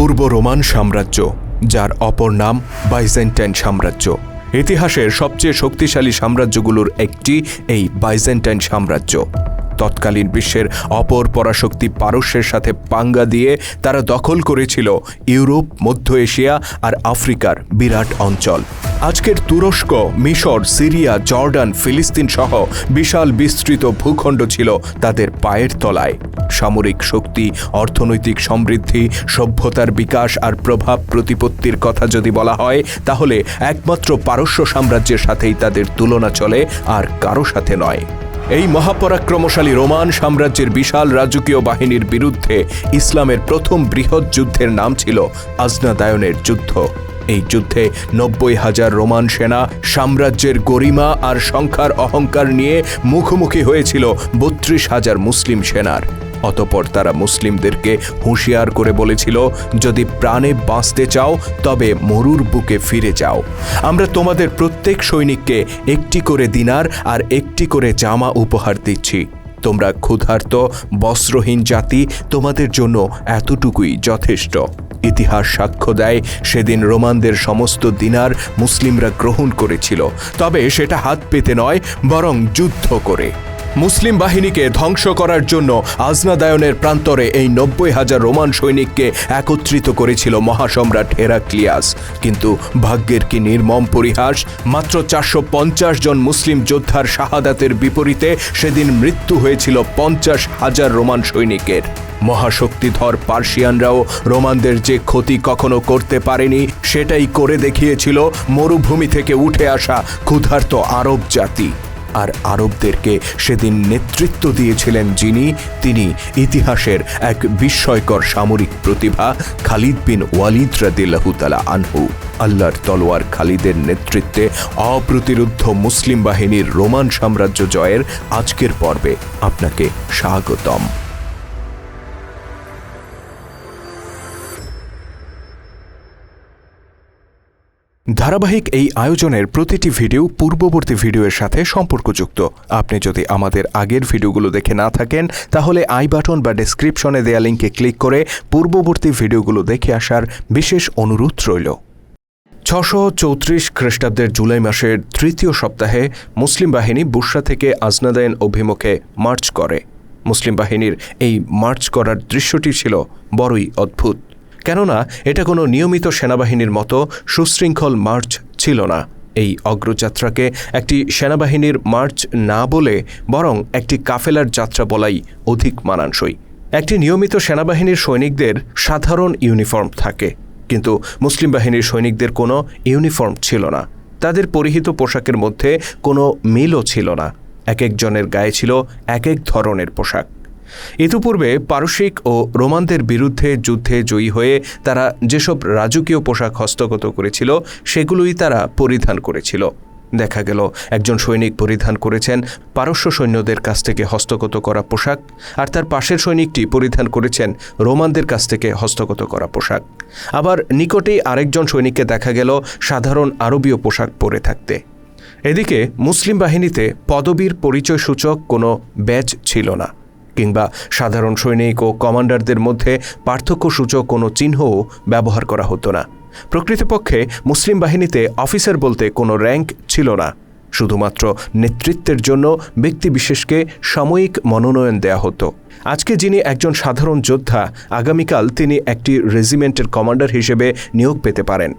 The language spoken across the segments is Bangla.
পূর্ব রোমান সাম্রাজ্য, যার অপর নাম বাইজেন্টাইন সাম্রাজ্য। ইতিহাসের সবচেয়ে শক্তিশালী সাম্রাজ্যগুলোর একটি এই বাইজেন্টাইন সাম্রাজ্য। তৎকালীন বিশ্বের অপর পরাশক্তি পারস্যের সাথে পাঙ্গা দিয়ে তারা দখল করেছিল ইউরোপ, মধ্য এশিয়া আর আফ্রিকার বিরাট অঞ্চল। আজকের তুরস্ক, মিশর, সিরিয়া, জর্ডান, ফিলিস্তিন সহ বিশাল বিস্তৃত ভূখণ্ড ছিল তাদের পায়ের তলায়। সামরিক শক্তি, অর্থনৈতিক সমৃদ্ধি, সভ্যতার বিকাশ আর প্রভাব প্রতিপত্তির কথা যদি বলা হয়, তাহলে একমাত্র পারস্য সাম্রাজ্যের সাথেই তাদের তুলনা চলে আর কারও সাথে নয়। এই মহাপরাক্রমশালী রোমান সাম্রাজ্যের বিশাল রাজকীয় বাহিনীর বিরুদ্ধে ইসলামের প্রথম বৃহৎ যুদ্ধের নাম ছিল আজনাদায়নের যুদ্ধ। এই যুদ্ধে নব্বই হাজার রোমান সেনা, সাম্রাজ্যের গরিমা আর সংখ্যার অহংকার নিয়ে মুখোমুখি হয়েছিল বত্রিশ হাজার মুসলিম সেনার। অতপর তারা মুসলিমদেরকে হুঁশিয়ার করে বলেছিল, যদি প্রাণে বাঁচতে চাও, তবে মরুর বুকে ফিরে যাও। আমরা তোমাদের প্রত্যেক সৈনিককে একটি করে দিনার আর একটি করে জামা উপহার দিচ্ছি। তোমরা ক্ষুধার্ত, বস্ত্রহীন জাতি, তোমাদের জন্য এতটুকুই যথেষ্ট। ইতিহাস সাক্ষ্য দেয়, সেদিন রোমানদের সমস্ত দিনার মুসলিমরা গ্রহণ করেছিল। তবে সেটা হাত পেতে নয়, বরং যুদ্ধ করে। মুসলিম বাহিনীকে ধ্বংস করার জন্য আজনাদায়নের প্রান্তরে এই নব্বই হাজার রোমান সৈনিককে একত্রিত করেছিল মহাসম্রাট হেরাক্লিয়াস। কিন্তু ভাগ্যের কি নির্মম পরিহাস? মাত্র চারশো পঞ্চাশ জন মুসলিম যোদ্ধার শাহাদাতের বিপরীতে সেদিন মৃত্যু হয়েছিল পঞ্চাশ হাজার রোমান সৈনিকের। মহাশক্তিধর পার্সিয়ানরাও রোমানদের যে ক্ষতি কখনো করতে পারেনি, সেটাই করে দেখিয়েছিল মরুভূমি থেকে উঠে আসা ক্ষুধার্ত আরব জাতি। আর আরবদেরকে সেদিন নেতৃত্ব দিয়েছিলেন যিনি, তিনি ইতিহাসের এক বিস্ময়কর সামরিক প্রতিভা, খালিদ বিন ওয়ালিদ রাদিল্লাহুতালা আনহু। আল্লাহর তলোয়ার খালিদের নেতৃত্বে অপ্রতিরুদ্ধ মুসলিম বাহিনীর রোমান সাম্রাজ্য জয়ের আজকের পর্বে আপনাকে স্বাগতম। ধারাবাহিক এই আয়োজনের প্রতিটি ভিডিও পূর্ববর্তী ভিডিওর সাথে সম্পর্কযুক্ত। আপনি যদি আমাদের আগের ভিডিওগুলো দেখে না থাকেন, তাহলে আই বাটন বা ডেসক্রিপশনে দেয়া লিঙ্কে ক্লিক করে পূর্ববর্তী ভিডিওগুলো দেখে আসার বিশেষ অনুরোধ রইল। ছশো চৌত্রিশ খ্রিস্টাব্দের জুলাই মাসের তৃতীয় সপ্তাহে মুসলিম বাহিনী বুসরা থেকে আজনাদায়ন অভিমুখে মার্চ করে। মুসলিম বাহিনীর এই মার্চ করার দৃশ্যটি ছিল বড়ই অদ্ভুত। কেননা এটা কোনো নিয়মিত সেনাবাহিনীর মতো সুশৃঙ্খল মার্চ ছিল না। এই অগ্রযাত্রাকে একটি সেনাবাহিনীর মার্চ না বলে বরং একটি কাফেলার যাত্রা বলাই অধিক মানানসই। একটি নিয়মিত সেনাবাহিনীর সৈনিকদের সাধারণ ইউনিফর্ম থাকে, কিন্তু মুসলিম বাহিনীর সৈনিকদের কোনো ইউনিফর্ম ছিল না। তাদের পরিহিত পোশাকের মধ্যে কোনো মিলও ছিল না। এক একজনের গায়ে ছিল এক এক ধরনের পোশাক। ইতিপূর্বে পারসিক ও রোমানদের বিরুদ্ধে যুদ্ধে জয়ী হয়ে তারা যেসব রাজকীয় পোশাক হস্তগত করেছিল, সেগুলোই তারা পরিধান করেছিল। দেখা গেল, একজন সৈনিক পরিধান করেছেন পারস্য সৈন্যদের কাছ থেকে হস্তগত করা পোশাক, আর তার পাশের সৈনিকটি পরিধান করেছেন রোমানদের কাছ থেকে হস্তগত করা পোশাক। আবার নিকটেই আরেকজন সৈনিককে দেখা গেল সাধারণ আরবীয় পোশাক পরে থাকতে। এদিকে মুসলিম বাহিনীতে পদবীর পরিচয়সূচক কোনো ব্যাচ ছিল না। কিংবা সাধারণ সৈনিক ও কমান্ডারদের মধ্যে পার্থক্যসূচক কোনো চিহ্নও ব্যবহার করা হতো না। প্রকৃতপক্ষে মুসলিম বাহিনীতে অফিসার বলতে কোনো র্যাঙ্ক ছিল না। শুধুমাত্র নেতৃত্বের জন্য ব্যক্তিবিশেষকে সাময়িক মনোনয়ন দেয়া হতো। আজকে যিনি একজন সাধারণ যোদ্ধা, আগামীকাল তিনি একটি রেজিমেন্টের কমান্ডার হিসেবে নিয়োগ পেতে পারেন।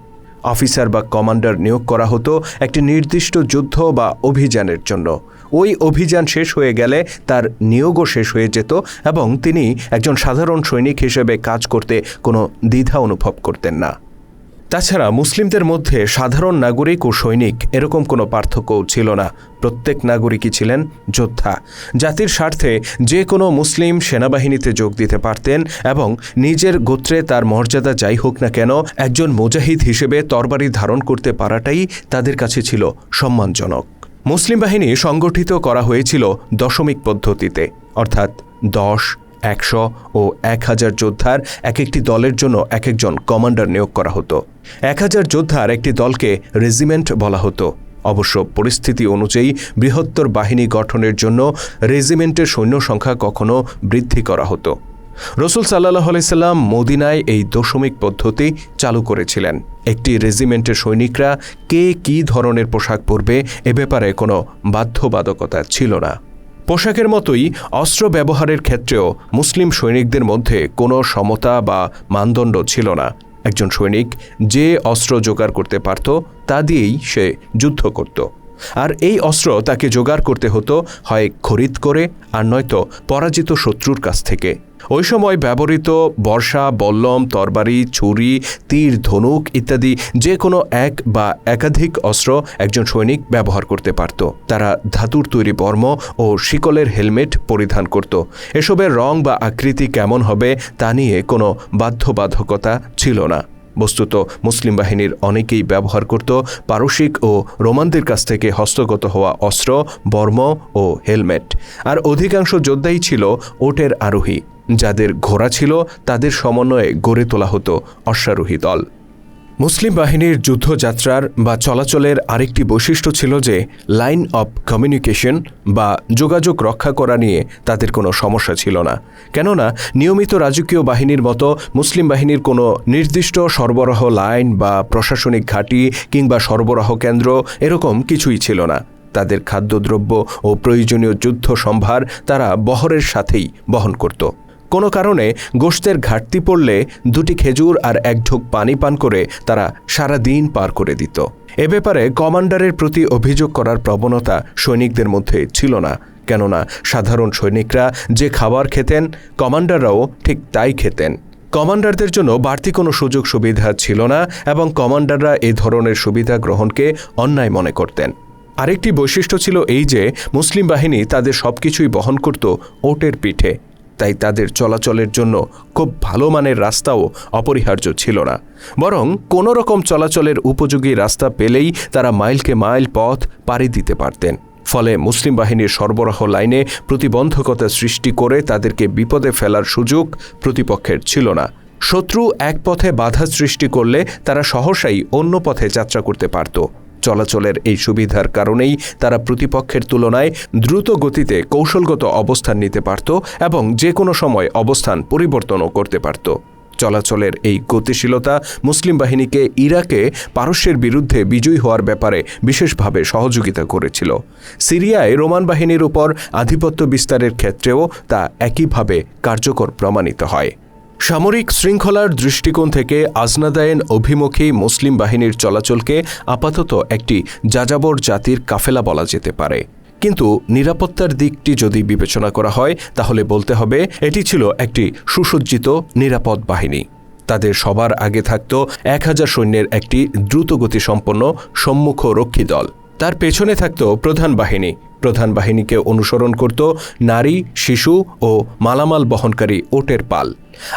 অফিসার বা কমান্ডার নিয়োগ করা হতো একটি নির্দিষ্ট যুদ্ধ বা অভিযানের জন্য। ওই অভিযান শেষ হয়ে গেলে তার নিয়োগও শেষ হয়ে যেত এবং তিনি একজন সাধারণ সৈনিক হিসেবে কাজ করতে কোনো দ্বিধা অনুভব করতেন না। তাছাড়া মুসলিমদের মধ্যে সাধারণ নাগরিক ও সৈনিক এরকম কোনো পার্থক্যও ছিল না। প্রত্যেক নাগরিকই ছিলেন যোদ্ধা। জাতির স্বার্থে যে কোনো মুসলিম সেনাবাহিনীতে যোগ দিতে পারতেন এবং নিজের গোত্রে তার মর্যাদা যাই হোক না কেন একজন মুজাহিদ হিসেবে তরবারি ধারণ করতে পারাটাই তাদের কাছে ছিল সম্মানজনক। মুসলিম বাহিনী সংগঠিত করা হয়েছিল দশমিক পদ্ধতিতে, অর্থাৎ দশ একশো ও এক হাজার যোদ্ধার এক একটি দলের জন্য এক একজন কমান্ডার নিয়োগ করা হতো। এক হাজার যোদ্ধার একটি দলকে রেজিমেন্ট বলা হতো। অবশ্য পরিস্থিতি অনুযায়ী বৃহত্তর বাহিনী গঠনের জন্য রেজিমেন্টের সৈন্য সংখ্যা কখনো বৃদ্ধি করা হতো। রসুল সাল্লাহ আলাইসাল্লাম মদিনায় এই দশমিক পদ্ধতি চালু করেছিলেন। একটি রেজিমেন্টের সৈনিকরা কে কী ধরনের পোশাক পরবে এ ব্যাপারে কোনো বাধ্যবাধকতা ছিল না। পোশাকের মতোই অস্ত্র ব্যবহারের ক্ষেত্রেও মুসলিম সৈনিকদের মধ্যে কোনো সমতা বা মানদণ্ড ছিল না। একজন সৈনিক যে অস্ত্র জোগাড় করতে পারত, তা দিয়েই সে যুদ্ধ করত। আর এই অস্ত্র তাকে জোগাড় করতে হতো, হয় খরিদ করে, আর নয়তো পরাজিত শত্রুর কাছ থেকে। ওই সময় ব্যবহৃত বর্ষা, বল্লম, তরবারি, ছুরি, তীর, ধনুক ইত্যাদি যে কোনো এক বা একাধিক অস্ত্র একজন সৈনিক ব্যবহার করতে পারত। তারা ধাতুর তৈরি বর্ম ও শিকলের হেলমেট পরিধান করত। এসবের রং বা আকৃতি কেমন হবে তা নিয়ে কোনো বাধ্যবাধকতা ছিল না। বস্তুত মুসলিম বাহিনীর অনেকেই ব্যবহার করত পারসিক ও রোমানদের কাছ থেকে হস্তগত হওয়া অস্ত্র, বর্ম ও হেলমেট। আর অধিকাংশ যোদ্ধাই ছিল ওটের আরোহী। যাদের ঘোড়া ছিল, তাদের সমন্বয়ে গড়ে তোলা হতো অশ্বারোহী দল। মুসলিম বাহিনীর যুদ্ধযাত্রার বা চলাচলের আরেকটি বৈশিষ্ট্য ছিল যে, লাইন অব কমিউনিকেশন বা যোগাযোগ রক্ষা করা নিয়ে তাদের কোনো সমস্যা ছিল না। কেননা, নিয়মিত রাজকীয় বাহিনীর মতো মুসলিম বাহিনীর কোনো নির্দিষ্ট সরবরাহ লাইন বা প্রশাসনিক ঘাঁটি কিংবা সরবরাহ কেন্দ্র এরকম কিছুই ছিল না। তাদের খাদ্যদ্রব্য ও প্রয়োজনীয় যুদ্ধ সম্ভার তারা বহরের সাথেই বহন করত। কোনো কারণে গোশতের ঘাটতি পড়লে দুটি খেজুর আর এক ঢোক পানি পান করে তারা সারা দিন পার করে দিত। এ ব্যাপারে কমান্ডারের প্রতি অভিযোগ করার প্রবণতা সৈনিকদের মধ্যে ছিল না। কেননা সাধারণ সৈনিকরা যে খাবার খেতেন, কমান্ডাররাও ঠিক তাই খেতেন। কমান্ডারদের জন্য বাড়তি কোনো সুযোগ সুবিধা ছিল না এবং কমান্ডাররা এ ধরনের সুবিধা গ্রহণকে অন্যায় মনে করতেন। আরেকটি বৈশিষ্ট্য ছিল এই যে, মুসলিম বাহিনী তাদের সবকিছুই বহন করত ওটের পিঠে। তাই তাদের চলাচলের জন্য খুব ভালো মানের রাস্তাও অপরিহার্য ছিল না। বরং কোনো রকম চলাচলের উপযোগী রাস্তা পেলেই তারা মাইলকে মাইল পথ পাড়ি দিতে পারতেন। ফলে মুসলিম বাহিনীর সরবরাহ লাইনে প্রতিবন্ধকতা সৃষ্টি করে তাদেরকে বিপদে ফেলার সুযোগ প্রতিপক্ষের ছিল না। শত্রু এক পথে বাধা সৃষ্টি করলে তারা সহসাই অন্য পথে যাত্রা করতে পারত। চলাচলের এই সুবিধার কারণেই তারা প্রতিপক্ষের তুলনায় দ্রুত গতিতে কৌশলগত অবস্থান নিতে পারত এবং যে কোনো সময় অবস্থান পরিবর্তনও করতে পারত। চলাচলের এই গতিশীলতা মুসলিম বাহিনীকে ইরাকে পারস্যের বিরুদ্ধে বিজয়ী হওয়ার ব্যাপারে বিশেষভাবে সহযোগিতা করেছিল। সিরিয়ায় রোমান বাহিনীর উপর আধিপত্য বিস্তারের ক্ষেত্রেও তা একইভাবে কার্যকর প্রমাণিত হয়। সামরিক শৃঙ্খলার দৃষ্টিকোণ থেকে আজনাদায়েন অভিমুখী মুসলিম বাহিনীর চলাচলকে আপাতত একটি যাযাবর জাতির কাফেলা বলা যেতে পারে। কিন্তু নিরাপত্তার দিকটি যদি বিবেচনা করা হয়, তাহলে বলতে হবে এটি ছিল একটি সুসজ্জিত, নিরাপদ বাহিনী। তাদের সবার আগে থাকত এক হাজার সৈন্যের একটি দ্রুতগতি সম্পন্ন সম্মুখ রক্ষী দল। তার পেছনে থাকত প্রধান বাহিনী প্রধান বাহিনীকে অনুসরণ করত নারী, শিশু ও মালামাল বহনকারী ওটের পাল।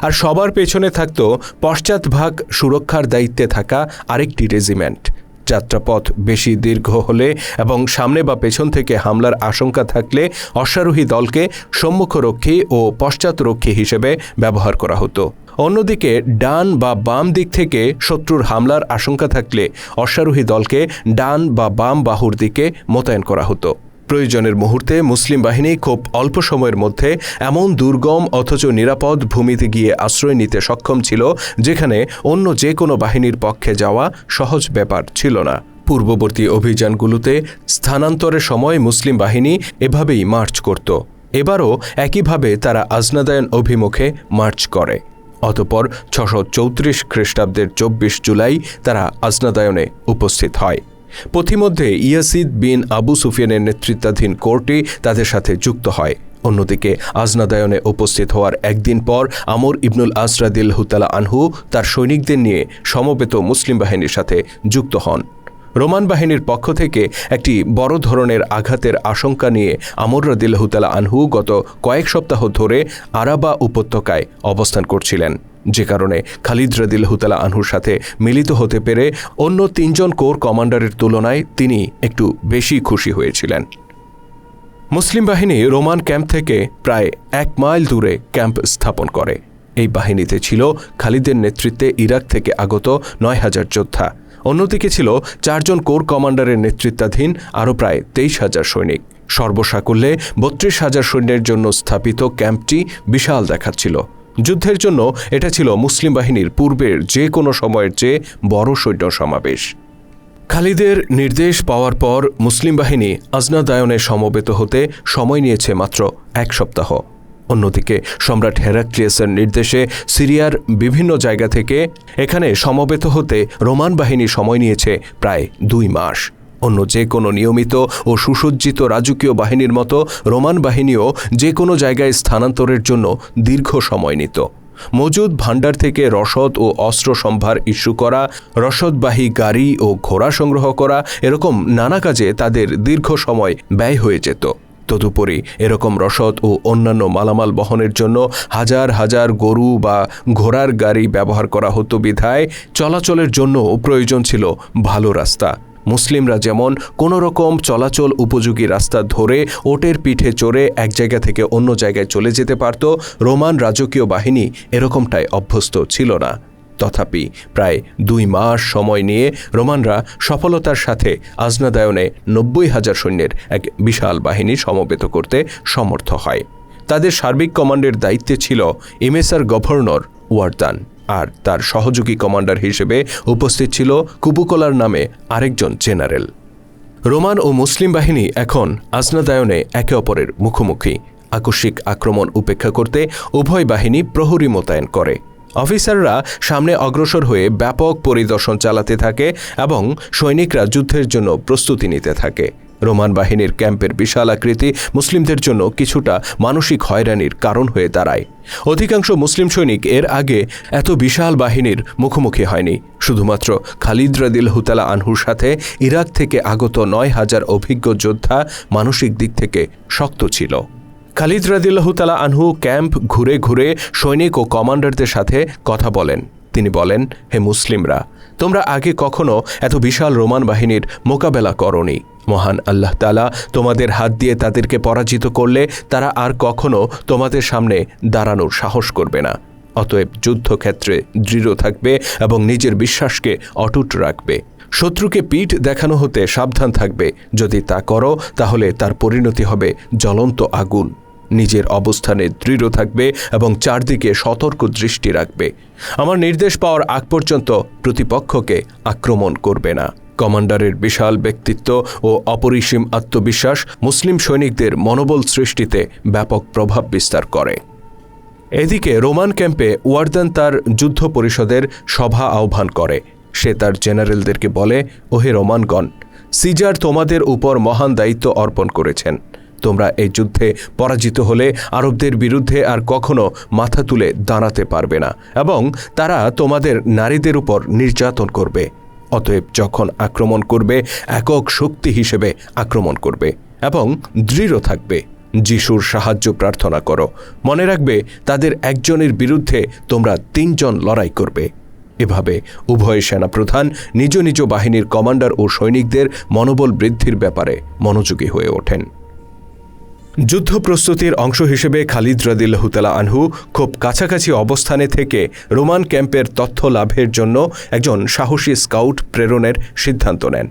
আর সবার পেছনে থাকত পশ্চাৎভাগ সুরক্ষার দায়িত্বে থাকা আরেকটি রেজিমেন্ট। যাত্রাপথ বেশি দীর্ঘ হলে এবং সামনে বা পেছন থেকে হামলার আশঙ্কা থাকলে অশ্বারোহী দলকে সম্মুখরক্ষী ও পশ্চাৎরক্ষী হিসেবে ব্যবহার করা হতো। অন্যদিকে ডান বা বাম দিক থেকে শত্রুর হামলার আশঙ্কা থাকলে অশ্বারোহী দলকে ডান বা বাম বাহুর দিকে মোতায়েন করা হতো। প্রয়োজনের মুহূর্তে মুসলিম বাহিনী খুব অল্প সময়ের মধ্যে এমন দুর্গম অথচ নিরাপদ ভূমিতে গিয়ে আশ্রয় নিতে সক্ষম ছিল, যেখানে অন্য যে কোনো বাহিনীর পক্ষে যাওয়া সহজ ব্যাপার ছিল না। পূর্ববর্তী অভিযানগুলোতে স্থানান্তরের সময় মুসলিম বাহিনী এভাবেই মার্চ করত। এবারও একইভাবে তারা আজনাদায়ন অভিমুখে মার্চ করে। অতপর ছশো চৌত্রিশ খ্রিস্টাব্দের চব্বিশ জুলাই তারা আজনাদায়নে উপস্থিত হয়। পথিমধ্যে ইয়াসিদ বিন আবু সুফিয়ানের নেতৃত্বাধীন কোর্টে তাদের সাথে যুক্ত হয়। অন্যদিকে আজনাদায়নে উপস্থিত হওয়ার একদিন পর আমর ইবনুল আসরাদিল হুতালা আনহু তার সৈনিকদের নিয়ে সমবেত মুসলিম বাহিনীর সাথে যুক্ত হন। রোমান বাহিনীর পক্ষ থেকে একটি বড় ধরনের আঘাতের আশঙ্কা নিয়ে আমর রদিল্লাহুতালা আনহু গত কয়েক সপ্তাহ ধরে আরাবা উপত্যকায় অবস্থান করছিলেন। যে কারণে খালিদ রদিল্লাহুতালা আনহুর সাথে মিলিত হতে পেরে অন্য তিনজন কোর কমান্ডারের তুলনায় তিনি একটু বেশি খুশি হয়েছিলেন। মুসলিম বাহিনী রোমান ক্যাম্প থেকে প্রায় এক মাইল দূরে ক্যাম্প স্থাপন করে। এই বাহিনীতে ছিল খালিদের নেতৃত্বে ইরাক থেকে আগত নয় হাজার যোদ্ধা। অন্যদিকে ছিল চারজন কোর কমান্ডারের নেতৃত্বাধীন আরও প্রায় তেইশ হাজার সৈনিক। সর্বসাকুল্যে বত্রিশ হাজার সৈন্যের জন্য স্থাপিত ক্যাম্পটি বিশাল দেখাচ্ছিল। যুদ্ধের জন্য এটা ছিল মুসলিম বাহিনীর পূর্বের যে কোনো সময়ের চেয়ে বড় সৈন্য সমাবেশ। খালিদের নির্দেশ পাওয়ার পর মুসলিম বাহিনী আজনাদায়নে সমবেত হতে সময় নিয়েছে মাত্র এক সপ্তাহ। অন্যদিকে সম্রাট হেরাক্লিয়াসের নির্দেশে সিরিয়ার বিভিন্ন জায়গা থেকে এখানে সমবেত হতে রোমান বাহিনী সময় নিয়েছে প্রায় দুই মাস। অন্য যে কোনো নিয়মিত ও সুসজ্জিত রাজকীয় বাহিনীর মতো রোমান বাহিনীও যে কোনো জায়গায় স্থানান্তরের জন্য দীর্ঘ সময় নিত। মজুদ ভাণ্ডার থেকে রসদ ও অস্ত্র সম্ভার ইস্যু করা, রসদবাহী গাড়ি ও ঘোড়া সংগ্রহ করা, এরকম নানা কাজে তাদের দীর্ঘ সময় ব্যয় হয়ে যেত। তদুপরি এরকম রসদ ও অন্যান্য মালামাল বহনের জন্য হাজার হাজার গরু বা ঘোড়ার গাড়ি ব্যবহার করা হতো বিধায় চলাচলের জন্য প্রয়োজন ছিল ভালো রাস্তা। মুসলিমরা যেমন কোনো রকম চলাচল উপযোগী রাস্তা ধরে ওটের পিঠে চড়ে এক জায়গা থেকে অন্য জায়গায় চলে যেতে পারত, রোমান রাজকীয় বাহিনী এরকমটাই অভ্যস্ত ছিল না। তথাপি প্রায় দুই মাস সময় নিয়ে রোমানরা সফলতার সাথে আজনাদায়নে নব্বই হাজার সৈন্যের এক বিশাল বাহিনী সমবেত করতে সমর্থ হয়। তাদের সার্বিক কমান্ডের দায়িত্বে ছিল ইমেসার গভর্নর ওয়ার্দান আর তার সহযোগী কমান্ডার হিসেবে উপস্থিত ছিল কুবুকলার নামে আরেকজন জেনারেল। রোমান ও মুসলিম বাহিনী এখন আজনাদায়নে একে অপরের মুখোমুখি। আকস্মিক আক্রমণ উপেক্ষা করতে উভয় বাহিনী প্রহরী মোতায়েন করে। অফিসাররা সামনে অগ্রসর হয়ে ব্যাপক পরিদর্শন চালাতে থাকে এবং সৈনিকরা যুদ্ধের জন্য প্রস্তুতি নিতে থাকে। রোমান বাহিনীর ক্যাম্পের বিশাল আকৃতি মুসলিমদের জন্য কিছুটা মানসিক হয়রানির কারণ হয়ে দাঁড়ায়। অধিকাংশ মুসলিম সৈনিক এর আগে এত বিশাল বাহিনীর মুখোমুখি হয়নি। শুধুমাত্র খালিদ রাদিল হুতালা আনহুর সাথে ইরাক থেকে আগত নয় হাজার অভিজ্ঞ যোদ্ধা মানসিক দিক থেকে শক্ত ছিল। খালিদ রাদিল্লাহ তালা আনহু ক্যাম্প ঘুরে ঘুরে সৈনিক ও কমান্ডারদের সাথে কথা বলেন। তিনি বলেন, হে মুসলিমরা, তোমরা আগে কখনো এত বিশাল রোমান বাহিনীর মোকাবেলা করনি। মহান আল্লাহ তালা তোমাদের হাত দিয়ে তাদেরকে পরাজিত করলে তারা আর কখনো তোমাদের সামনে দাঁড়ানোর সাহস করবে না। অতএব যুদ্ধক্ষেত্রে দৃঢ় থাকবে এবং নিজের বিশ্বাসকে অটুট রাখবে। শত্রুকে পিঠ দেখানো হতে সাবধান থাকবে। যদি তা করো, তাহলে তার পরিণতি হবে জ্বলন্ত আগুন। নিজের অবস্থানে দৃঢ় থাকবে এবং চারদিকে সতর্ক দৃষ্টি রাখবে। আমার নির্দেশ পাওয়ার আগ পর্যন্ত প্রতিপক্ষকে আক্রমণ করবে না। কমান্ডারের বিশাল ব্যক্তিত্ব ও অপরিসীম আত্মবিশ্বাস মুসলিম সৈনিকদের মনোবল সৃষ্টিতে ব্যাপক প্রভাব বিস্তার করে। এদিকে রোমান ক্যাম্পে ওয়ার্দান তার যুদ্ধ পরিষদের সভা আহ্বান করে। সে তার জেনারেলদেরকে বলে, ওহে রোমানগণ, সিজার তোমাদের উপর মহান দায়িত্ব অর্পণ করেছেন। তোমরা এই যুদ্ধে পরাজিত হলে আরবদের বিরুদ্ধে আর কখনো মাথা তুলে দাঁড়াতে পারবে না এবং তারা তোমাদের নারীদের উপর নির্যাতন করবে। অতএব যখন আক্রমণ করবে, একক শক্তি হিসেবে আক্রমণ করবে এবং দৃঢ় থাকবে। যিশুর সাহায্য প্রার্থনা করো। মনে রাখবে, তাদের একজনের বিরুদ্ধে তোমরা তিনজন লড়াই করবে। এভাবে উভয় সেনাপ্রধান, নিজ নিজ বাহিনীর কমান্ডার ও সৈনিকদের মনোবল বৃদ্ধির ব্যাপারে মনোযোগী হয়ে ওঠেন। যুদ্ধ প্রস্তুতির অংশ হিসেবে খালিদ রাদিল্লাহুতালা আনহু খুব কাছাকাছি অবস্থানে থেকে রোমান ক্যাম্পের তথ্য লাভের জন্য একজন সাহসী স্কাউট প্রেরণের সিদ্ধান্ত নেন।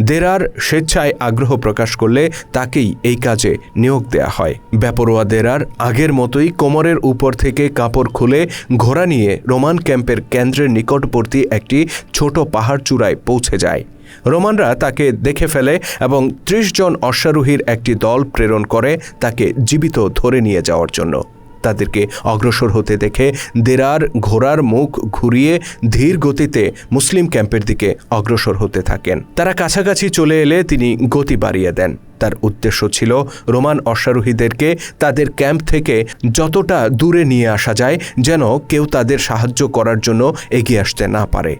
দেরার স্বেচ্ছায় আগ্রহ প্রকাশ করলে তাকেই এই কাজে নিয়োগ দেয়া হয়। ব্যাপরোয়া দেরার আগের মতোই কোমরের উপর থেকে কাপড় খুলে ঘোড়া নিয়ে রোমান ক্যাম্পের কেন্দ্রের নিকটবর্তী একটি ছোট পাহাড় চূড়ায় পৌঁছে যায়। রোমানরা তাকে দেখে ফেলে এবং ত্রিশ জন অশ্বারোহীর একটি দল প্রেরণ করে তাকে জীবিত ধরে নিয়ে যাওয়ার জন্য। তাদেরকে অগ্রসর হতে দেখে দেরার ঘোড়ার মুখ ঘুরিয়ে ধীর গতিতে মুসলিম ক্যাম্পের দিকে অগ্রসর হতে থাকেন। তারা কাছাকাছি চলে এলে তিনি গতি বাড়িয়ে দেন। তার উদ্দেশ্য ছিল রোমান অশ্বারোহীদেরকে তাদের ক্যাম্প থেকে যতটা দূরে নিয়ে আসা যায় যেন কেউ তাদের সাহায্য করার জন্য এগিয়ে আসতে না পারে।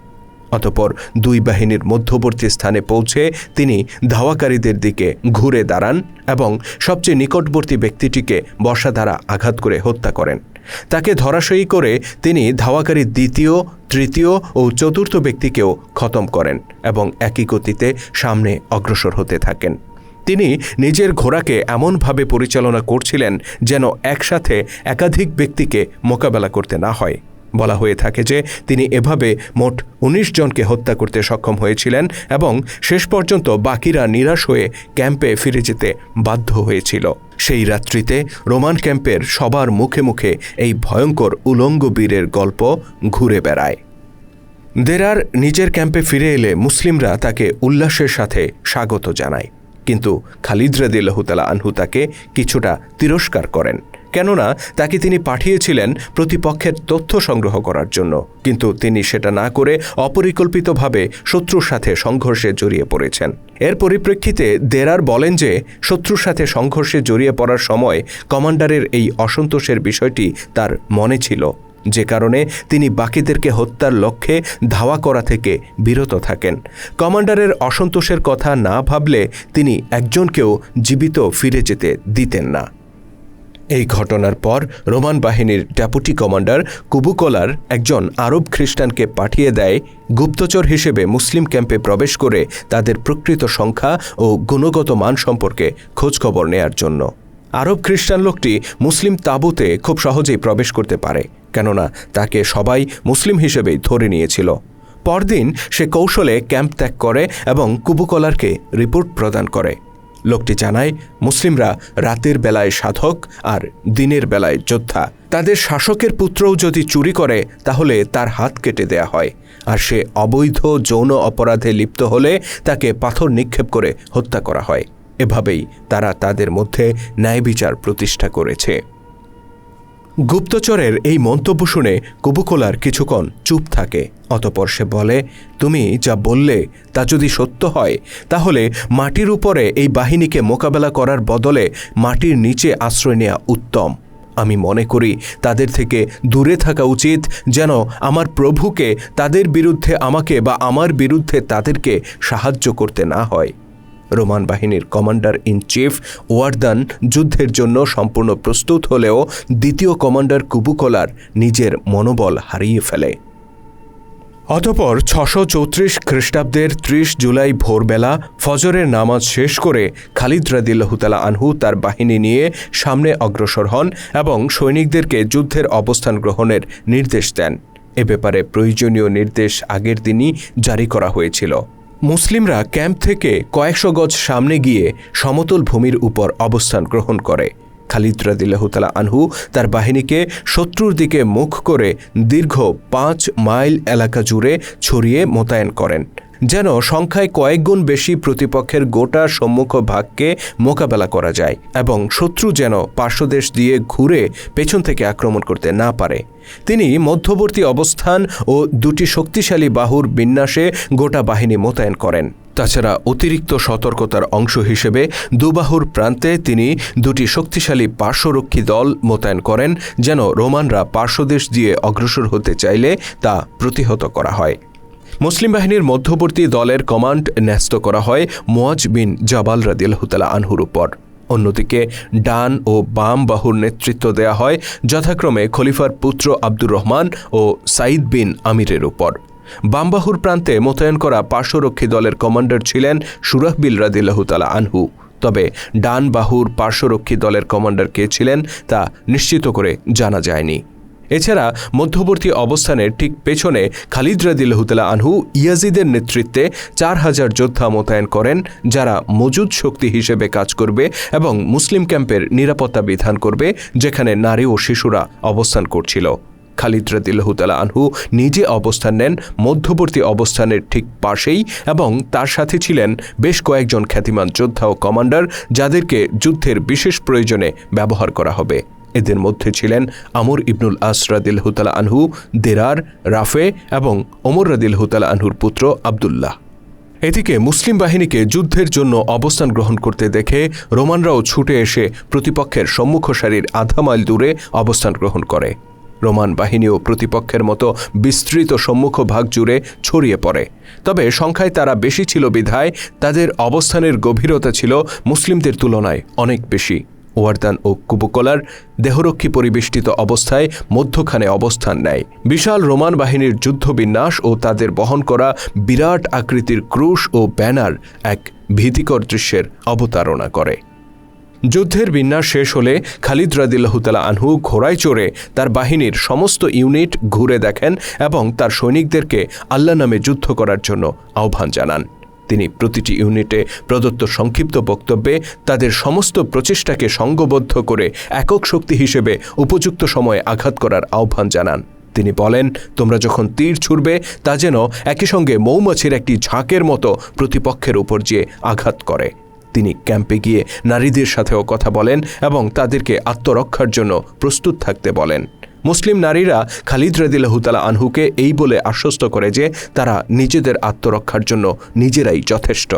অতপর দুই বাহিনীর মধ্যবর্তী স্থানে পৌঁছে তিনি ধাওয়াকারীদের দিকে ঘুরে দাঁড়ান এবং সবচেয়ে নিকটবর্তী ব্যক্তিটিকে বর্ষা দ্বারা আঘাত করে হত্যা করেন। তাকে ধরাশয়ী করে তিনি ধাওয়াকারী দ্বিতীয়, তৃতীয় ও চতুর্থ ব্যক্তিকেও খতম করেন এবং একই গতিতে সামনে অগ্রসর হতে থাকেন। তিনি নিজের ঘোড়াকে এমনভাবে পরিচালনা করছিলেন যেন একসাথে একাধিক ব্যক্তিকে মোকাবেলা করতে না হয়। বলা হয়ে থাকে যে তিনি এভাবে মোট উনিশ জনকে হত্যা করতে সক্ষম হয়েছিলেন এবং শেষ পর্যন্ত বাকিরা নিরাশ হয়ে ক্যাম্পে ফিরে যেতে বাধ্য হয়েছিল। সেই রাত্রিতে রোমান ক্যাম্পের সবার মুখে মুখে এই ভয়ঙ্কর উলঙ্গ বীরের গল্প ঘুরে বেড়ায়। দেরার নিজের ক্যাম্পে ফিরে এলে মুসলিমরা তাকে উল্লাসের সাথে স্বাগত জানায়। কিন্তু খালিদ রাদিল্লাহতালা আনহু তাকে কিছুটা তিরস্কার করেন। কেননা তাকে তিনি পাঠিয়েছিলেন প্রতিপক্ষের তথ্য সংগ্রহ করার জন্য। কিন্তু তিনি সেটা না করে অপরিকল্পিতভাবে শত্রুর সাথে সংঘর্ষে জড়িয়ে পড়েছেন। এর পরিপ্রেক্ষিতে দেরার বলেন যে, শত্রুর সাথে সংঘর্ষে জড়িয়ে পড়ার সময় কমান্ডারের এই অসন্তোষের বিষয়টি তার মনে ছিল। যে কারণে তিনি বাকিদেরকে হত্যার লক্ষ্যে ধাওয়া করা থেকে বিরত থাকেন। কমান্ডারের অসন্তোষের কথা না ভাবলে তিনি একজনকেও জীবিত ফিরে যেতে দিতেন না। এই ঘটনার পর রোমান বাহিনীর ডেপুটি কমান্ডার কুবুকলার একজন আরব খ্রিস্টানকে পাঠিয়ে দেয় গুপ্তচর হিসেবে মুসলিম ক্যাম্পে প্রবেশ করে তাদের প্রকৃত সংখ্যা ও গুণগত মান সম্পর্কে খোঁজখবর নেয়ার জন্য। আরব খ্রিস্টান লোকটি মুসলিম তাঁবুতে খুব সহজেই প্রবেশ করতে পারে, কেননা তাকে সবাই মুসলিম হিসেবেই ধরে নিয়েছিল। পরদিন সে কৌশলে ক্যাম্প ত্যাগ করে এবং কুবুকলারকে রিপোর্ট প্রদান করে। লোকটি জানায়, মুসলিমরা রাতের বেলায় সাধক আর দিনের বেলায় যোদ্ধা। তাদের শাসকের পুত্রও যদি চুরি করে, তাহলে তার হাত কেটে দেয়া হয়। আর সে অবৈধ যৌন অপরাধে লিপ্ত হলে তাকে পাথর নিক্ষেপ করে হত্যা করা হয়। এভাবেই তারা তাদের মধ্যে ন্যায় বিচার প্রতিষ্ঠা করেছে। গুপ্তচরের এই মন্তব্য শুনে কুবুকোলার কিছুক্ষণ চুপ থাকে। অতপর সে বলে, তুমি যা বললে তা যদি সত্য হয়, তাহলে মাটির উপরে এই বাহিনীকে মোকাবেলা করার বদলে মাটির নিচে আশ্রয় নেওয়া উত্তম। আমি মনে করি তাদের থেকে দূরে থাকা উচিত যেন আমার প্রভুকে তাদের বিরুদ্ধে আমাকে বা আমার বিরুদ্ধে তাদেরকে সাহায্য করতে না হয়। রোমান বাহিনীর কমান্ডার ইন চিফ ওয়ার্দান যুদ্ধের জন্য সম্পূর্ণ প্রস্তুত হলেও দ্বিতীয় কমান্ডার কুবুকলার নিজের মনোবল হারিয়ে ফেলে। অতপর ছশো চৌত্রিশ খ্রিস্টাব্দের ত্রিশ জুলাই ভোরবেলা ফজরের নামাজ শেষ করে খালিদ রাদিল্লাহুতালা আনহু তার বাহিনী নিয়ে সামনে অগ্রসর হন এবং সৈনিকদেরকে যুদ্ধের অবস্থান গ্রহণের নির্দেশ দেন। এ ব্যাপারে প্রয়োজনীয় নির্দেশ আগের দিনই জারি করা হয়েছিল। মুসলিমরা ক্যাম্প থেকে কয়েকশো গজ সামনে গিয়ে সমতল ভূমির উপর অবস্থান গ্রহণ করে। খালিদ রাদিল্লাহতালা আনহু তার বাহিনীকে শত্রুর দিকে মুখ করে দীর্ঘ পাঁচ মাইল এলাকা জুড়ে ছড়িয়ে মোতায়েন করেন। যেন সংখ্যায় কয়েকগুণ বেশি প্রতিপক্ষের গোটা সম্মুখ ভাগকে মোকাবেলা করা যায় এবং শত্রু যেন পার্শ্বদেশ দিয়ে ঘুরে পেছন থেকে আক্রমণ করতে না পারে। তিনি মধ্যবর্তী অবস্থান ও দুটি শক্তিশালী বাহুর বিন্যাসে গোটা বাহিনী মোতায়েন করেন। তাছাড়া অতিরিক্ত সতর্কতার অংশ হিসেবে দুবাহুর প্রান্তে তিনি দুটি শক্তিশালী পার্শ্বরক্ষী দল মোতায়েন করেন, যেন রোমানরা পার্শ্বদেশ দিয়ে অগ্রসর হতে চাইলে তা প্রতিহত করা হয়। মুসলিম বাহিনীর মধ্যবর্তী দলের কমান্ড ন্যস্ত করা হয় মোয়াজ বিন জাবাল রাদিল্লাহতালা আনহুর উপর। অন্যদিকে ডান ও বাম বাহুর নেতৃত্ব দেয়া হয় যথাক্রমে খলিফার পুত্র আব্দুর রহমান ও সাইদ বিন আমিরের উপর। বামবাহুর প্রান্তে মোতায়েন করা পার্শ্বরক্ষী দলের কমান্ডার ছিলেন সুরাহবিল রাদিল্লাহতালা আনহু। তবে ডান বাহুর পার্শ্বরক্ষী দলের কমান্ডার কে ছিলেন তা নিশ্চিত করে জানা যায়নি। এছাড়া মধ্যবর্তী অবস্থানের ঠিক পেছনে খালিদ রাদিল্লাহুতালা আনহু ইয়াজিদের নেতৃত্বে চার হাজার যোদ্ধা মোতায়েন করেন, যারা মজুদ শক্তি হিসেবে কাজ করবে এবং মুসলিম ক্যাম্পের নিরাপত্তা বিধান করবে, যেখানে নারী ও শিশুরা অবস্থান করছিল। খালিদ রাদিল্লাহুতালা আনহু নিজে অবস্থান নেন মধ্যবর্তী অবস্থানের ঠিক পাশেই এবং তার সাথে ছিলেন বেশ কয়েকজন খ্যাতিমান যোদ্ধা ও কমান্ডার, যাদেরকে যুদ্ধের বিশেষ প্রয়োজনে ব্যবহার করা হবে। এদের মধ্যে ছিলেন আমর ইবনুল আস রাদিল হুতালা আনহু, দেরার রাফে এবং ওমর রাদিল হুতালা আনহুর পুত্র আবদুল্লাহ। এদিকে মুসলিম বাহিনীকে যুদ্ধের জন্য অবস্থান গ্রহণ করতে দেখে রোমানরাও ছুটে এসে প্রতিপক্ষের সম্মুখ সারির আধা মাইল দূরে অবস্থান গ্রহণ করে। রোমান বাহিনীও প্রতিপক্ষের মতো বিস্তৃত সম্মুখ ভাগ জুড়ে ছড়িয়ে পড়ে। তবে সংখ্যায় তারা বেশি ছিল বিধায় তাদের অবস্থানের গভীরতা ছিল মুসলিমদের তুলনায় অনেক বেশি। ওয়ার্দান ও কুবুকলার দেহরক্ষী পরিবেষ্টিত অবস্থায় মধ্যখানে অবস্থান নেয়। বিশাল রোমান বাহিনীর যুদ্ধবিন্যাস ও তাদের বহন করা বিরাট আকৃতির ক্রুশ ও ব্যানার এক ভীতিকর দৃশ্যের অবতারণা করে। যুদ্ধের বিন্যাস শেষ হলে খালিদ রাদিল্লাহতালা আনহু ঘোড়ায় চড়ে তার বাহিনীর সমস্ত ইউনিট ঘুরে দেখেন এবং তার সৈনিকদেরকে আল্লাহ নামে যুদ্ধ করার জন্য আহ্বান জানান। তিনি প্রতিটি ইউনিটে প্রদত্ত সংক্ষিপ্ত বক্তব্যে তাদের সমস্ত প্রচেষ্টাকে সঙ্গবদ্ধ করে একক শক্তি হিসেবে উপযুক্ত সময়ে আঘাত করার আহ্বান জানান। তিনি বলেন, তোমরা যখন তীর ছুড়বে, তা যেন একই সঙ্গে মৌমাছির একটি ঝাঁকের মতো প্রতিপক্ষের উপর যে আঘাত করে। তিনি ক্যাম্পে গিয়ে নারীদের সাথেও কথা বলেন এবং তাদেরকে আত্মরক্ষার জন্য প্রস্তুত থাকতে বলেন। মুসলিম নারীরা খালিদ রদিল্লাহতালা আনহুকে এই বলে আশ্বস্ত করে যে তারা নিজেদের আত্মরক্ষার জন্য নিজেরাই যথেষ্ট।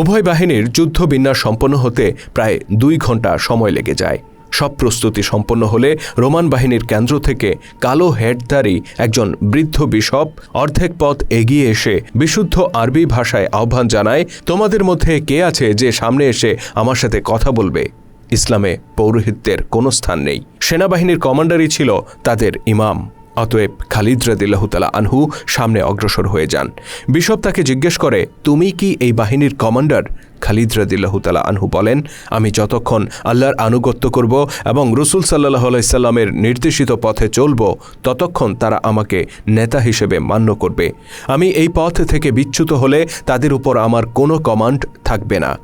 উভয় বাহিনীর যুদ্ধ বিন্যাস সম্পন্ন হতে প্রায় দুই ঘণ্টা সময় লেগে যায়। সব প্রস্তুতি সম্পন্ন হলে রোমান বাহিনীর কেন্দ্র থেকে কালো হেডধারী একজন বৃদ্ধ বিশপ অর্ধেক পথ এগিয়ে এসে বিশুদ্ধ আরবি ভাষায় আহ্বান জানায়, তোমাদের মধ্যে কে আছে যে সামনে এসে আমার সাথে কথা বলবে? ইসলামে পৌরোহিত্যের কোনো স্থান নেই। সেনাবাহিনীর কমান্ডারই ছিল তাদের ইমাম। অতএব খালিদ রাদিল্লাহতালা আনহু সামনে অগ্রসর হয়ে যান। বিশপ তাকে জিজ্ঞেস করে, তুমি কি এই বাহিনীর কমান্ডার? খালিদ রাদিল্লাহতালা আনহু বলেন, আমি যতক্ষণ আল্লাহর আনুগত্য করব এবং রসুল সাল্লাহ আলাইসাল্লামের নির্দেশিত পথে চলব, ততক্ষণ তারা আমাকে নেতা হিসেবে মান্য করবে। আমি এই পথ থেকে বিচ্যুত হলে তাদের উপর আমার কোনো কমান্ড থাকবে না।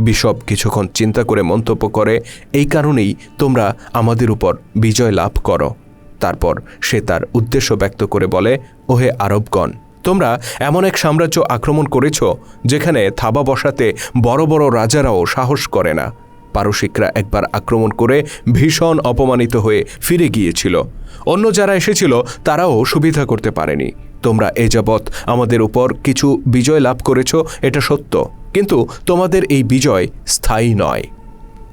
বিশপ কিছুক্ষণ চিন্তা করে মন্তব্য করে, এই কারণেই তোমরা আমাদের উপর বিজয় লাভ করো। তারপর সে তার উদ্দেশ্য ব্যক্ত করে বলে, ওহে আরবগণ, তোমরা এমন এক সাম্রাজ্য আক্রমণ করেছ যেখানে থাবা বসাতে বড় বড় রাজারাও সাহস করে না। পারসিকরা একবার আক্রমণ করে ভীষণ অপমানিত হয়ে ফিরে গিয়েছিল। অন্য যারা এসেছিল তারাও সুবিধা করতে পারেনি। তোমরা এ যাবৎ আমাদের উপর কিছু বিজয় লাভ করেছ, এটা সত্য। কিন্তু তোমাদের এই বিজয় স্থায়ী নয়।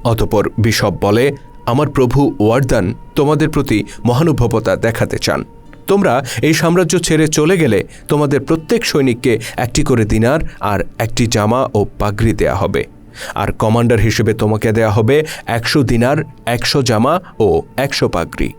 অতপর বিশপ বলে, আমার প্রভু ওয়ার্দান তোমাদের প্রতি মহানুভবতা দেখাতে চান। তোমরা এই সাম্রাজ্য ছেড়ে চলে গেলে তোমাদের প্রত্যেক সৈনিককে একটি করে দিনার আর একটি জামা ও পাগড়ি দেয়া হবে। আর কমান্ডার হিসেবে তোমাকে দেয়া হবে একশো দিনার, একশো জামা ও একশো পাগড়ি।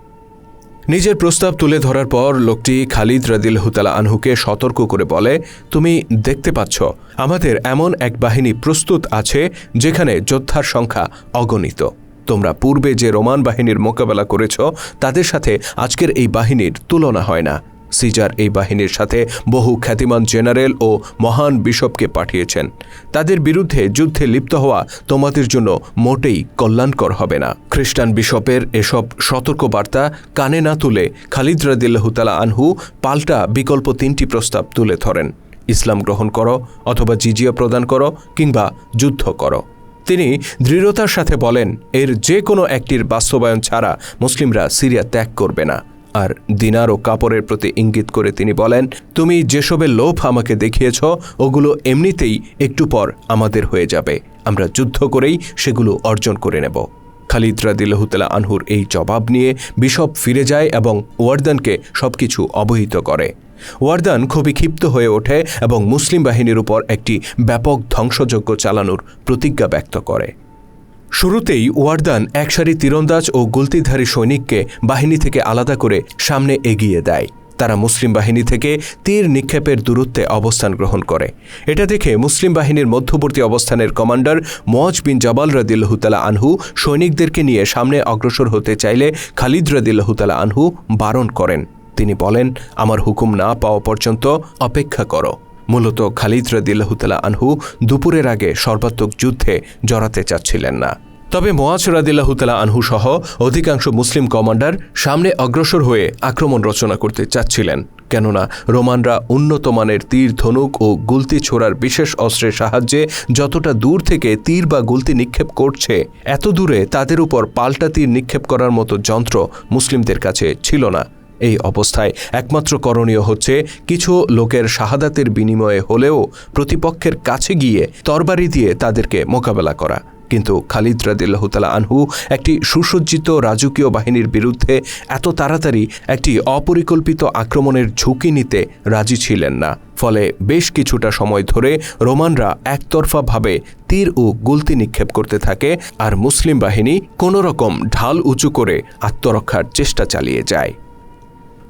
নিজের প্রস্তাব তুলে ধরার পর লোকটি খালিদ রাদিল হুতালা আনহুকে সতর্ক করে বলে, তুমি দেখতে পাচ্ছ, আমাদের এমন এক বাহিনী প্রস্তুত আছে যেখানে যোদ্ধার সংখ্যা অগণিত। তোমরা পূর্বে যে রোমান বাহিনীর মোকাবেলা করেছ, তাদের সাথে আজকের এই বাহিনীর তুলনা হয় না। সিজার এই বাহিনীর সাথে বহু খ্যাতিমান জেনারেল ও মহান বিশপকে পাঠিয়েছেন। তাদের বিরুদ্ধে যুদ্ধে লিপ্ত হওয়া তোমাদের জন্য মোটেই কল্যাণকর হবে না। খ্রিস্টান বিশপের এসব সতর্কবার্তা কানে না তুলে খালিদ রাদিল্লাহতালা আনহু পাল্টা বিকল্প তিনটি প্রস্তাব তুলে ধরেন। ইসলাম গ্রহণ করো অথবা জিজিয়া প্রদান করো কিংবা যুদ্ধ করো। তিনি দৃঢ়তার সাথে বলেন, এর যে কোনো একটির বাস্তবায়ন ছাড়া মুসলিমরা সিরিয়া ত্যাগ করবে না। আর দিনার ও কাপড়ের প্রতি ইঙ্গিত করে তিনি বলেন, তুমি যেসবের লোভ আমাকে দেখিয়েছ, ওগুলো এমনিতেই একটু পর আমাদের হয়ে যাবে। আমরা যুদ্ধ করেই সেগুলো অর্জন করে নেব। খালিদ রাদিল্লাহুতালা আনহুর এই জবাব নিয়ে বিশপ ফিরে যায় এবং ওয়ার্দানকে সবকিছু অবহিত করে। ওয়ার্দান খুবই ক্ষিপ্ত হয়ে ওঠে এবং মুসলিম বাহিনীর উপর একটি ব্যাপক ধ্বংসযজ্ঞ চালানোর প্রতিজ্ঞা ব্যক্ত করে। শুরুতেই ওয়ার্দান একসারি তীরন্দাজ ও গুলতিধারী সৈনিককে বাহিনী থেকে আলাদা করে সামনে এগিয়ে দেয়। তারা মুসলিম বাহিনী থেকে তীর নিক্ষেপের দূরত্বে অবস্থান গ্রহণ করে। এটা দেখে মুসলিম বাহিনীর মধ্যবর্তী অবস্থানের কমান্ডার মোয়াজ বিন জাবাল রদিল্লাহুতালা আনহু সৈনিকদেরকে নিয়ে সামনে অগ্রসর হতে চাইলে খালিদ রদিল্লাহুতালা আনহু বারণ করেন। তিনি বলেন, আমার হুকুম না পাওয়া পর্যন্ত অপেক্ষা করো। মূলত খালিদ রদিল্লাহুতালা আনহু দুপুরের আগে সর্বাত্মক যুদ্ধে জড়াতে চাচ্ছিলেন না। তবে মোয়াজ রাদিল্লাহুতালা আনহু সহ অধিকাংশ মুসলিম কমান্ডার সামনে অগ্রসর হয়ে আক্রমণ রচনা করতে চাচ্ছিলেন, কেননা রোমানরা উন্নত মানের তীর, ধনুক ও গুলতি ছোড়ার বিশেষ অস্ত্রের সাহায্যে যতটা দূর থেকে তীর বা গুলতি নিক্ষেপ করছে, এত দূরে তাদের উপর পাল্টা তীর নিক্ষেপ করার মতো যন্ত্র মুসলিমদের কাছে ছিল না। এই অবস্থায়। একমাত্র করণীয় হচ্ছে কিছু লোকের শাহাদাতের বিনিময়ে হলেও প্রতিপক্ষের কাছে গিয়ে তরবারি দিয়ে তাদেরকে মোকাবেলা করা। কিন্তু খালিদ রাদিল্লাহতালা আনহু একটি সুসজ্জিত রাজকীয় বাহিনীর বিরুদ্ধে এত তাড়াতাড়ি একটি অপরিকল্পিত আক্রমণের ঝুঁকি নিতে রাজি ছিলেন না। ফলে বেশ কিছুটা সময় ধরে রোমানরা একতরফাভাবে তীর ও গুলতি নিক্ষেপ করতে থাকে আর মুসলিম বাহিনী কোনো রকম ঢাল উঁচু করে আত্মরক্ষার চেষ্টা চালিয়ে যায়।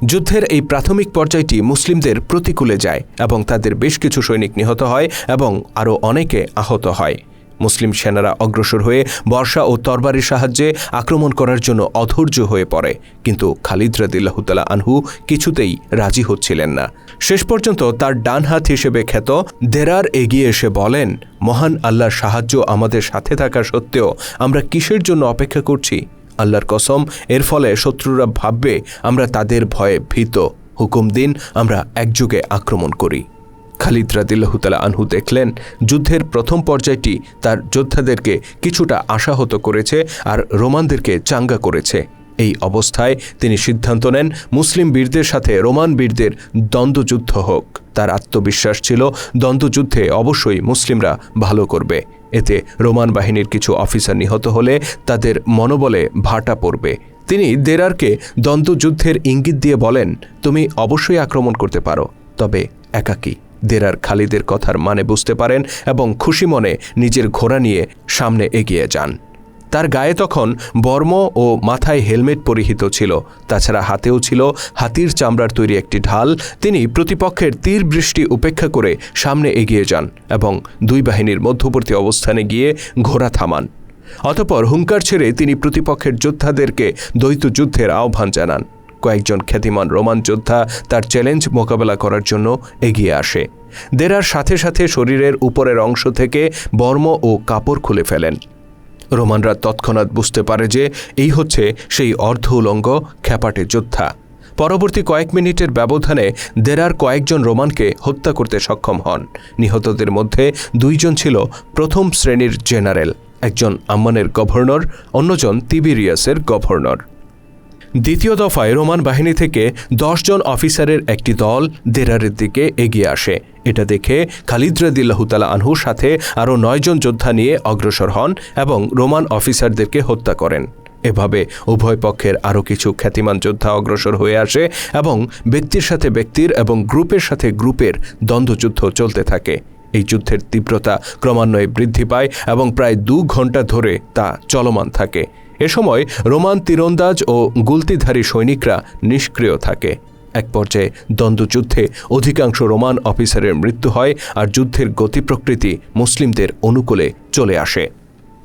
যুদ্ধের এই প্রাথমিক পর্যায়টি মুসলিমদের প্রতিকূলে যায় এবং তাদের বেশ কিছু সৈনিক নিহত হয় এবং আরও অনেকে আহত হয়। মুসলিম সেনারা অগ্রসর হয়ে বর্ষা ও তরবারির সাহায্যে আক্রমণ করার জন্য অধৈর্য হয়ে পড়ে। কিন্তু খালিদ রাদিল্লাহতালা আনহু কিছুতেই রাজি হচ্ছিলেন না। শেষ পর্যন্ত তার ডান হাত হিসেবে খ্যাত দেরার এগিয়ে এসে বলেন, মহান আল্লাহর সাহায্য আমাদের সাথে থাকা সত্ত্বেও আমরা কিসের জন্য অপেক্ষা করছি? আল্লাহর কসম, এর ফলে শত্রুরা ভাববে আমরা তাদের ভয়ে ভীত। হুকুম দিন, আমরা একযোগে আক্রমণ করি। খালিদ রাদিল্লাহতালা আনহু দেখলেন, যুদ্ধের প্রথম পর্যায়টি তার যোদ্ধাদেরকে কিছুটা আশাহত করেছে আর রোমানদেরকে চাঙ্গা করেছে। এই অবস্থায় তিনি সিদ্ধান্ত নেন, মুসলিম বীরদের সাথে রোমান বীরদের দ্বন্দ্বযুদ্ধ হোক। তার আত্মবিশ্বাস ছিল, দ্বন্দ্বযুদ্ধে অবশ্যই মুসলিমরা ভালো করবে। এতে রোমান বাহিনীর কিছু অফিসার নিহত হলে তাদের মনোবলে ভাটা পড়বে। তিনি দেরারকে দ্বন্দ্বযুদ্ধের ইঙ্গিত দিয়ে বলেন, তুমি অবশ্যই আক্রমণ করতে পারো, তবে একাকী। দেরার খালিদের কথার মানে বুঝতে পারেন এবং খুশি মনে নিজের ঘোড়া নিয়ে সামনে এগিয়ে যান। তার গায়ে তখন বর্ম ও মাথায় হেলমেট পরিহিত ছিল। তাছাড়া হাতেও ছিল হাতির চামড়ার তৈরি একটি ঢাল। তিনি প্রতিপক্ষের তীর বৃষ্টি উপেক্ষা করে সামনে এগিয়ে যান এবং দুই বাহিনীর মধ্যবর্তী অবস্থানে গিয়ে ঘোড়া থামান। অতপর হুঙ্কার ছেড়ে তিনি প্রতিপক্ষের যোদ্ধাদেরকে দ্বৈত যুদ্ধের আহ্বান জানান। কয়েকজন খ্যাতিমান রোমান যোদ্ধা তার চ্যালেঞ্জ মোকাবেলা করার জন্য এগিয়ে আসে। দেরার সাথে সাথে শরীরের উপরের অংশ থেকে বর্ম ও কাপড় খুলে ফেলেন। রোমানরা তৎক্ষণাৎ বুঝতে পারে যে এই হচ্ছে সেই অর্ধ উলঙ্গ খ্যাপাটে যোদ্ধা। পরবর্তী কয়েক মিনিটের ব্যবধানে দেরার কয়েকজন রোমানকে হত্যা করতে সক্ষম হন। নিহতদের মধ্যে দুইজন ছিল প্রথম শ্রেণির জেনারেল, একজন আম্মানের গভর্নর, অন্যজন তিবিরিয়াসের গভর্নর। দ্বিতীয় দফায় রোমান বাহিনী থেকে জন অফিসারের একটি দল দেরারের দিকে এগিয়ে আসে। এটা দেখে খালিদ রাদিল্লাহুতালা আনহুর সাথে আরও নয়জন যোদ্ধা নিয়ে অগ্রসর হন এবং রোমান অফিসারদেরকে হত্যা করেন। এভাবে উভয় পক্ষের আরও কিছু খ্যাতিমান যোদ্ধা অগ্রসর হয়ে আসে এবং ব্যক্তির সাথে ব্যক্তির এবং গ্রুপের সাথে গ্রুপের দ্বন্দ্বযুদ্ধ চলতে থাকে। এই যুদ্ধের তীব্রতা ক্রমান্বয়ে বৃদ্ধি পায় এবং প্রায় দু ঘণ্টা ধরে তা চলমান থাকে। এ সময় রোমান তীরন্দাজ ও গুলতিধারী সৈনিকরা নিষ্ক্রিয় থাকে। এক পর্যায়ে দ্বন্দ্বযুদ্ধে অধিকাংশ রোমান অফিসারের মৃত্যু হয় আর যুদ্ধের গতি প্রকৃতি মুসলিমদের অনুকূলে চলে আসে।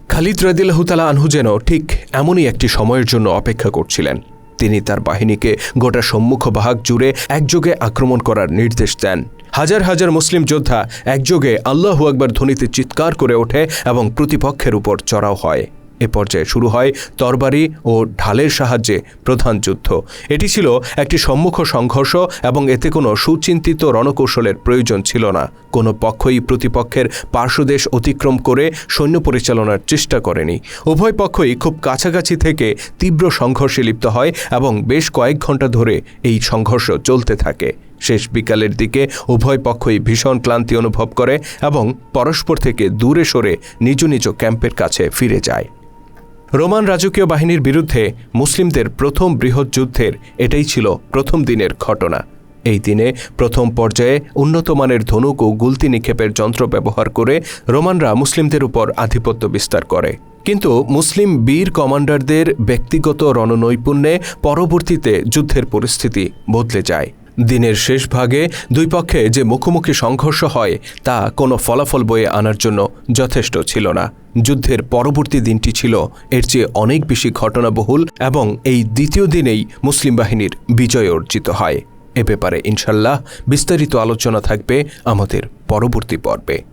খালিদ রাদিল্লাহতালা আনহু যেন ঠিক এমনই একটি সময়ের জন্য অপেক্ষা করছিলেন। তিনি তার বাহিনীকে গোটা সম্মুখ জুড়ে একযোগে আক্রমণ করার নির্দেশ দেন। হাজার হাজার মুসলিম যোদ্ধা একযোগে আল্লাহু আকবর ধ্বনিতে চিৎকার করে ওঠে এবং প্রতিপক্ষের উপর চড়াও হয়। এ পর্যায়ে শুরু হয় তরবারি ও ঢালের সাহায্যে প্রধান যুদ্ধ। এটি ছিল একটি সম্মুখ সংঘর্ষ এবং এতে কোনো সুচিন্তিত রণকৌশলের প্রয়োজন ছিল না। কোনো পক্ষই প্রতিপক্ষের পার্শ্বদেশ অতিক্রম করে সৈন্য পরিচালনার চেষ্টা করেনি। উভয় পক্ষই খুব কাছাকাছি থেকে তীব্র সংঘর্ষে লিপ্ত হয় এবং বেশ কয়েক ঘণ্টা ধরে এই সংঘর্ষ চলতে থাকে। শেষ বিকালের দিকে উভয় পক্ষই ভীষণ ক্লান্তি অনুভব করে এবং পরস্পর থেকে দূরে সরে নিজ নিজ ক্যাম্পের কাছে ফিরে যায়। রোমান রাজকীয় বাহিনীর বিরুদ্ধে মুসলিমদের প্রথম বৃহৎ যুদ্ধের এটাই ছিল প্রথম দিনের ঘটনা। এই দিনে প্রথম পর্যায়ে উন্নত মানের ধনুক ও গুলতি নিক্ষেপের যন্ত্র ব্যবহার করে রোমানরা মুসলিমদের উপর আধিপত্য বিস্তার করে। কিন্তু মুসলিম বীর কমান্ডারদের ব্যক্তিগত রণনৈপুণ্যে পরবর্তীতে যুদ্ধের পরিস্থিতি বদলে যায়। দিনের শেষ ভাগে দুই পক্ষে যে মুখোমুখি সংঘর্ষ হয়, তা কোনো ফলাফল বয়ে আনার জন্য যথেষ্ট ছিল না। যুদ্ধের পরবর্তী দিনটি ছিল এর চেয়ে অনেক বেশি ঘটনাবহুল এবং এই দ্বিতীয় দিনেই মুসলিম বাহিনীর বিজয় অর্জিত হয়। এ ব্যাপারে ইনশাল্লাহ বিস্তারিত আলোচনা থাকবে আমাদের পরবর্তী পর্বে।